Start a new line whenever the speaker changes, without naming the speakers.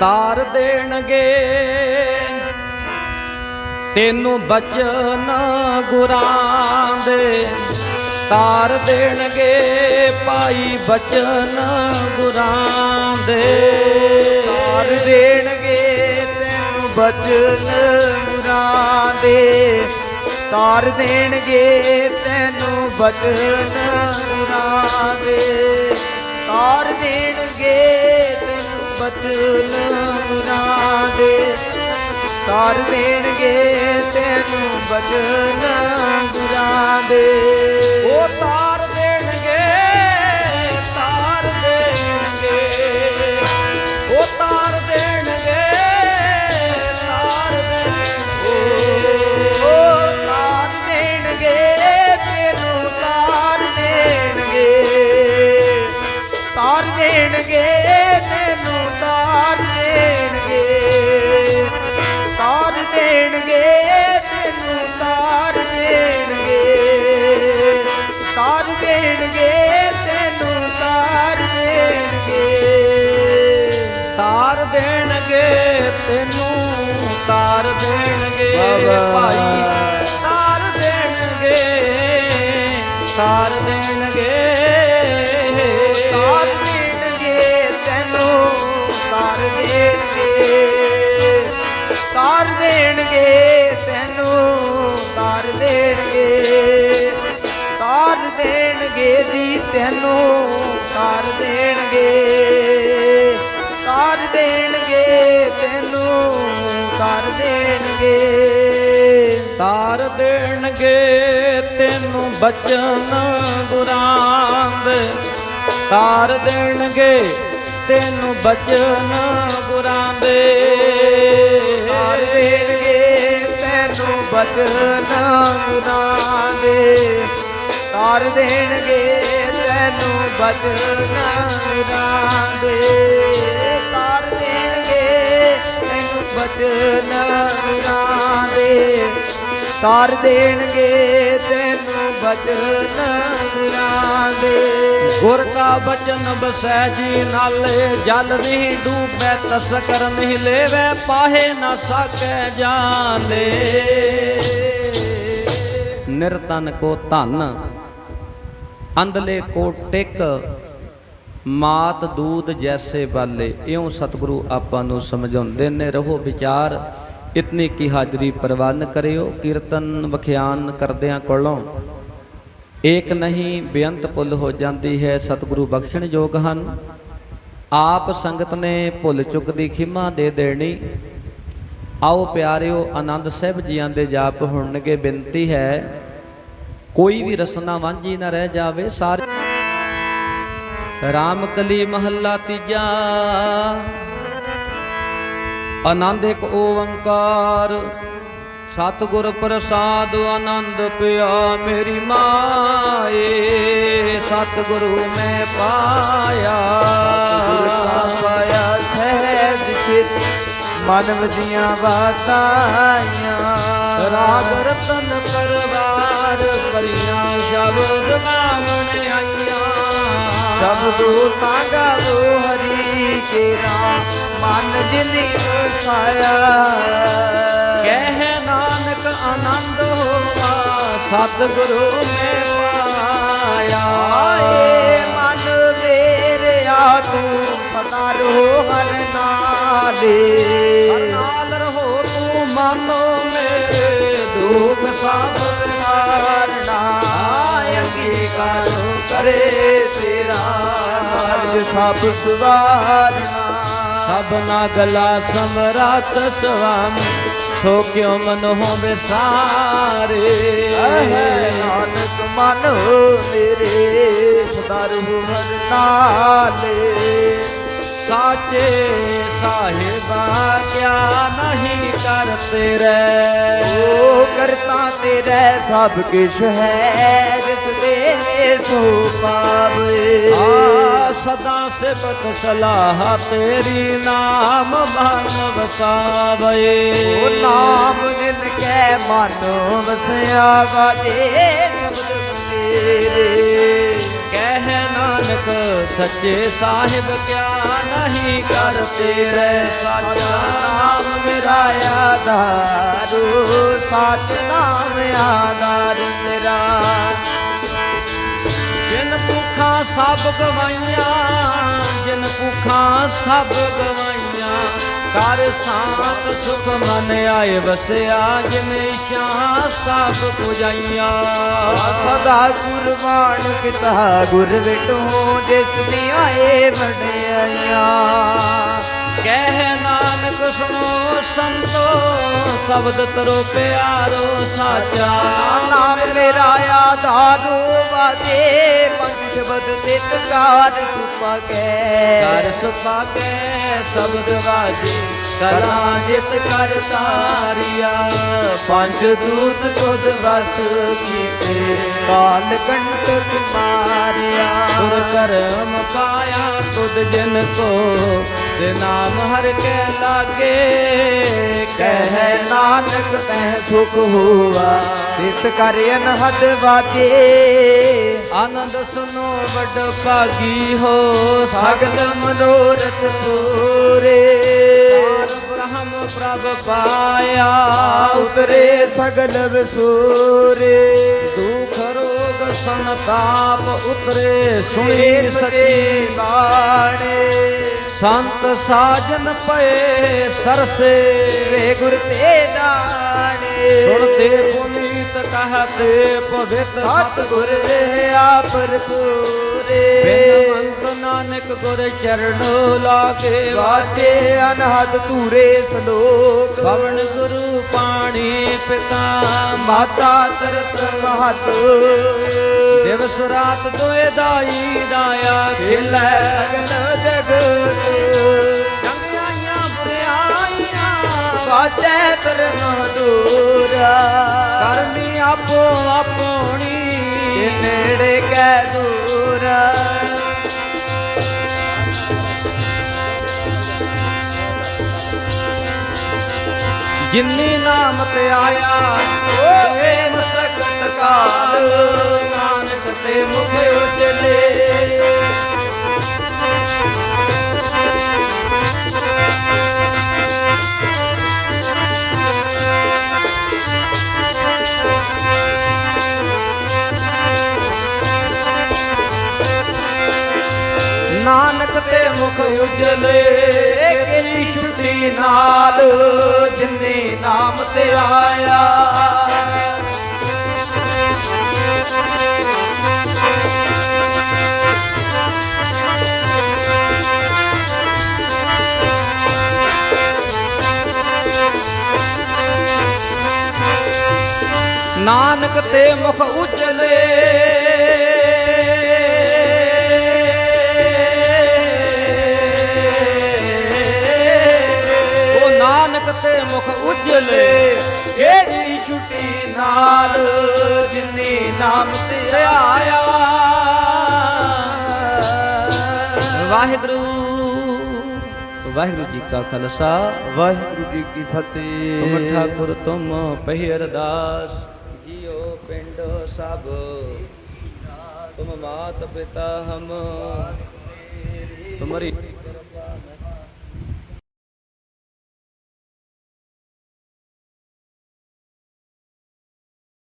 ਤਾਰ ਦੇਣਗੇ। ਤੈਨੂੰ ਬਚਨ ਗੁਰਾਂ ਦੇ ਤਾਰ ਦੇਣਗੇ ਭਾਈ ਬਚਨ ਗੁਰਾਂ ਦੇ
ਤਾਰ ਦੇਣਗੇ ਤੈਨੂੰ ਬਚਨ ਗੁਰਾਂ ਦੇ ਤਾਰ ਦੇਣਗੇ ਤੈਨੂੰ ਬਚਨ ਗੁਰਾਂ ਦੇ ਤਾਰ ਦੇਣਗੇ ਤੈਨੂੰ ਬਚਨ ਤਾਰ ਦੇਣਗੇ ਤੈਨੂੰ ਬਚਨ ਗੁਰਾਂ ਦੇ।
ਉਹ ਤਾਰ ਦੇਣਗੇ
ਤੈਨੂੰ ਤਾਰ ਦੇਣਗੇ। ਤਾਰ ਦੇਣਗੇ ਤੈਨੂੰ ਤਾਰ ਦੇਣਗੇ। ਤਾਰ ਦੇਣਗੇ ਤੈਨੂੰ ਤਾਰ ਦੇਣਗੇ।
ਭਾਈ ਤਾਰ ਦੇਣਗੇ ਤਾਰ ਦੇਣਗੇ।
ਤਾਰ ਦੇਣਗੇ ਜੀ ਤੈਨੂੰ ਤਾਰ ਦੇਣਗੇ। ਤਾਰ ਦੇਣਗੇ ਤੈਨੂੰ ਤਾਰ ਦੇਣਗੇ।
ਤਾਰ ਦੇਣਗੇ ਤੈਨੂੰ ਬਚਨ ਗੁਰਾਂ ਦੇ ਤਾਰ ਦੇਣਗੇ ਤੈਨੂੰ ਬਚਨ ਗੁਰਾਂ ਦੇ
ਤਾਰ ਦੇਣਗੇ ਤੈਨੂੰ ਬਚਨ ਦੇ ਤਾਰ ਦੇਣਗੇ ਤੈਨੂੰ ਬਚਨ ਗੁਰਾਂ ਦੇ ਤਾਰ ਦੇਣਗੇ, ਤੈਨੂੰ ਬਚਨ ਨਾ ਦੇ ਤਾਰ ਦੇਣਗੇ, ਤੈਨੂੰ ਬਚਨ ਗੁਰਾਂ
ਗੁਰ ਕਾ ਬਚਨ ਬਸੈ ਜੀ ਨਾਲੇ, ਜਲ ਨਹੀਂ ਡੂਬੈ ਤਸਕਰ ਨਹੀਂ ਲੈਵੇ, ਪਾਹੇ ਨਾ ਸਕੈ ਜਾਲੇ। ਨਿਰਤਨ ਕੋ ਧਨ, ਅੰਧਲੇ ਕੋ ਟਿਕ, ਮਾਤ ਦੂਤ ਜੈਸੇ ਬਾਲੇ। ਇਉਂ ਸਤਿਗੁਰੂ ਆਪਾਂ ਨੂੰ ਸਮਝਾਉਂਦੇ ਨੇ, ਰਹੋ ਵਿਚਾਰ, ਇਤਨੀ ਕੀ ਹਾਜ਼ਰੀ ਪ੍ਰਵਾਨ ਕਰਿਓ, ਕੀਰਤਨ ਵਖਿਆਨ ਕਰਦਿਆਂ ਕੋਲੋਂ। ਏਕ ਨਹੀਂ ਬੇਅੰਤ ਪੁੱਲ ਹੋ ਜਾਂਦੀ ਹੈ, ਸਤਿਗੁਰੂ ਬਖਸ਼ਣ ਯੋਗ ਹਨ। ਆਪ ਸੰਗਤ ਨੇ ਭੁੱਲ ਚੁੱਕ ਦੀ ਖਿਮਾ ਦੇ ਦੇਣੀ। ਆਓ ਪਿਆਰਿਓ, ਆਨੰਦ ਸਾਹਿਬ ਜੀਆਂ ਦੇ ਜਾਪ ਹੁਣਗੇ, ਬੇਨਤੀ ਹੈ, ਕੋਈ ਵੀ ਰਸਨਾ ਵਾਂਝੀ ਨਾ ਰਹਿ ਜਾਵੇ, ਸਾਰੇ ਰਾਮ ਕਲੀ ਮਹੱਲਾ ਤੀਜਾ। ਆਨੰਦ ਇੱਕ ਓੰਕਾਰ ਸਤਿਗੁਰ ਪ੍ਰਸਾਦ ਆਨੰਦ ਪਿਆ ਮੇਰੀ ਮਾਏ। ਸਤਿਗੁਰੂ ਮੈਂ ਪਾਇਆ।
ਪਾਇਆ ਸਹਿਜ ਚਿਤ। ਮਨ ਵਜੀਆਂ ਬਾਤਾਈਆਂ
ਰਾਗ ਰਤਨ ਪਰਵਾਰ ਪਰੀਆਂ ਸ਼ਬਦ ਗਾਵਣ ਆਈਆਂ।
ਸਬਦੂ ਗਾਵੋ ਹਰੀ ਕੇ ਮਨ ਜਿਨੀ ਵਸਾਇਆ
ਕਹਿ ਨਾਨਕ ਆਨੰਦ ਹੋਵਾ ਸਤਿਗੁਰੂ ਮੈਂ ਪਾਇਆ।
ਆਏ ਮਨ ਮੇਰਿਆ ਤੂੰ ਪਤਾ ਰੋ ਹਰ ਨਾਲੇ।
ਨਾਲ ਰਹੋ ਤੂੰ ਮਨੋ ਮੇਰੇ, ਦੁੱਖ ਸਭ
ਕਾਰਣਾ ਅੰਗੀਕਾਰ ਕਰੇ। ਸਭ ਸੁਵਾਰਨਾ
ਸਭਨਾ ਗਲਾ ਸਮਰਾਤ ਸੁਆਮੀ ਸੋ ਕਿਉ ਮਨ ਹੋ ਵਿਸਾਰੇ
ਹੈ ਨਾਨਕ ਮਨ ਮੇਰੇ ਸਦਾ ਰਹੂ ਹਰ ਨਾਲੇ।
ਸਾਚੇ ਸਾਹਿਬਾ ਕਿਆ ਨਹੀਂ ਕਰਤੇ ਰਹਿ?
ਓ ਕਰਤਾ ਤੇਰੇ ਸਭ ਕਿਛ ਹੈ ਜਿਸ ਦੇ ਸੋ
ਆ ਸਦਾ ਸਿਫਤ ਸਲਾਹ ਤੇਰੀ ਨਾਮ ਮਨ ਵਸਾਵੇ।
ਓ ਨਾਮ ਜਿਨ ਕੈ ਮਨ ਵਸਿਆ ਵਾਜੇ ਤੇਰੇ।
ਕਹਿ ਨਾਨਕ ਸੱਚੇ ਸਾਹਿਬ ਕਿਆ ਨਹੀਂ ਕਰ ਤੇਰੇ ਸਾਚਾ ਨਾਮ ਮੇਰਾ
ਆਧਾਰੂ। ਸਚ ਨਾਮ ਆਧਾਰ ਮੇਰਾ।
ਸਭ ਗਵਾਈਆਂ ਜਿਨ ਭੁੱਖਾਂ ਸਭ ਗਵਾਈਆਂ ਕਰ ਸਾਤ ਸੁਖ ਮਨ ਆਏ ਵਸਿਆ, ਜਿਨ ਇਸ਼ਾਂ ਸਭ ਪੁਜਾਈਆਂ।
ਸਦਾ ਕੁਰਬਾਨ ਕੀਤਾ ਗੁਰ ਵਿਟੋ, ਜਿਸ ਦੀ ਆਏ ਵਡਿਆਈਆਂ।
ਕਹਿ ਨਾਨਕ ਸੁਣੋ ਸੰਤੋ, ਸ਼ਬਦ ਤਰੋ ਪਿਆਰੋ ਸਾਚਾ।
ਨਾਮ ਮੇਰਾ ਆਧਾਰੂ ਵਾਜੇ ਪੰਜ ਸ਼ਬਦ ਤਿਤਕਾਰ ਸੁਪਾ
ਕਰ
ਕੇ
ਸੁਪਾ ਸ਼ਬਦ ਵਾਜੇ। ਕਰਾਂ ਜਿਤ ਕਰ ਤਾਰਿਆ, ਪੰਜ ਦੂਤ ਤੁਧ ਵਸ ਕੀਤੇ,
ਕਾਲ ਕੰਟਕ ਮਾਰਿਆ।
ਗੁਰ ਕਰਮ ਪਾਇਆ ਤੁਧ ਜਿਨ ਕੋ ਤੇ ਨਾਮ ਹਰ ਕੇ ਲਾਗੇ।
ਕਹਿ ਨਾਨਕ ਤੈ ਸੁਖ ਹੋਵਾ ਤਿਤ ਕਰ ਅਨਹਦ ਵਾਜੇ।
ਆਨੰਦ ਸੁਨੋ ਵੱਡ ਭਾਗੀ ਹੋ,
ਸਗਲ ਮਨੋਰਥ ਪੂਰੇ।
ਬ੍ਰਹਮ ਪ੍ਰਭ ਪਾਇਆ
ਉਤਰੇ ਸਗਲ ਵਿਸੂਰੇ।
ਦੁਖ ਰੋਗ ਸੰਤਾਪ ਉਤਰੇ ਸੁਣੀ ਸਕੀ
ਬਾਣੇ।
ਸੰਤ ਸਾਜਨ ਪਏ ਸਰਸੇ।
ਵੇ ਗੁਰ ਤੇ ਦਾਣੇ।
ਸੁਣਤੇ ਪੁਨੀਤ ਕਹਤੇ ਪਵਿੱਤ
ਸਤ ਗੁਰ ਭਰਪੂਰੇ
ਬਿਨਵੰਤ ਨਾਨਕ ਗੁਰ ਚਰਣੋ ਲਾਗੇ
ਵਾਜੇ ਅਨਹਦ ਧੂਰੇ ਸਲੋਕ।
ਪਵਨ ਗੁਰੂ ਪਾਣੀ ਪਿਤਾ।
ਮਾਤਾ ਤਰਤ ਮਹਤ।
ਦਿਵਸ ਰਾਤ ਦੋਏ ਦਾਈ ਦਾਇਆ
ਖੇਲੇ ਸਗਨ ਜਗਤ
ਚੰਗਿਆਈਆਂ ਬੁਰਿਆਈਆਂ
ਵਾਜੇ ਤਰ ਮਹਦੂਰਾ
ਕਰਨੀ ਆਪੋ
ਇਹ ਨੇੜੇ ਕੈ ਦੂਰਾ
ਜਿਨਨੀ ਨਾਮ ਤੇ ਆਇਆ ਓਏ ਮਸਕਤ ਕਾਲ। ਨਾਨਕ ਤੇ ਮੁਖ ਉਜਲੇ। ਮੁਖ ਉਜਲੇ
ਤੇਰੀ ਛੁੱਟੀ ਨਾਲ ਜਿਨੇ ਨਾਮ ਤੇ ਆਇਆ।
ਨਾਨਕ ਤੇ ਮੁਖ ਉਜਲੇ ਤੇ ਮੁਖ ਉਜਲੇ
ਤੇਰੀ ਛੁੱਟੀ ਨਾਲ ਜਿਨੇ ਨਾਮ ਤੇ ਆਇਆ।
ਵਾਹਿਗੁਰੂ ਵਾਹਿਗੁਰੂ ਜੀ ਕਾ ਖਾਲਸਾ।
ਵਾਹਿਗੁਰੂ ਜੀ ਕੀ ਫਤਿਹ।
ਤੁਮ ਠਾਕੁਰ ਤੁਮ ਪਹਿਰਦਾਸ ਜੀਓ ਪਿੰਡ ਸਭ। ਤੁਮ ਮਾਤ ਪਿਤਾ ਹਮ। ਤੁਮਰੀ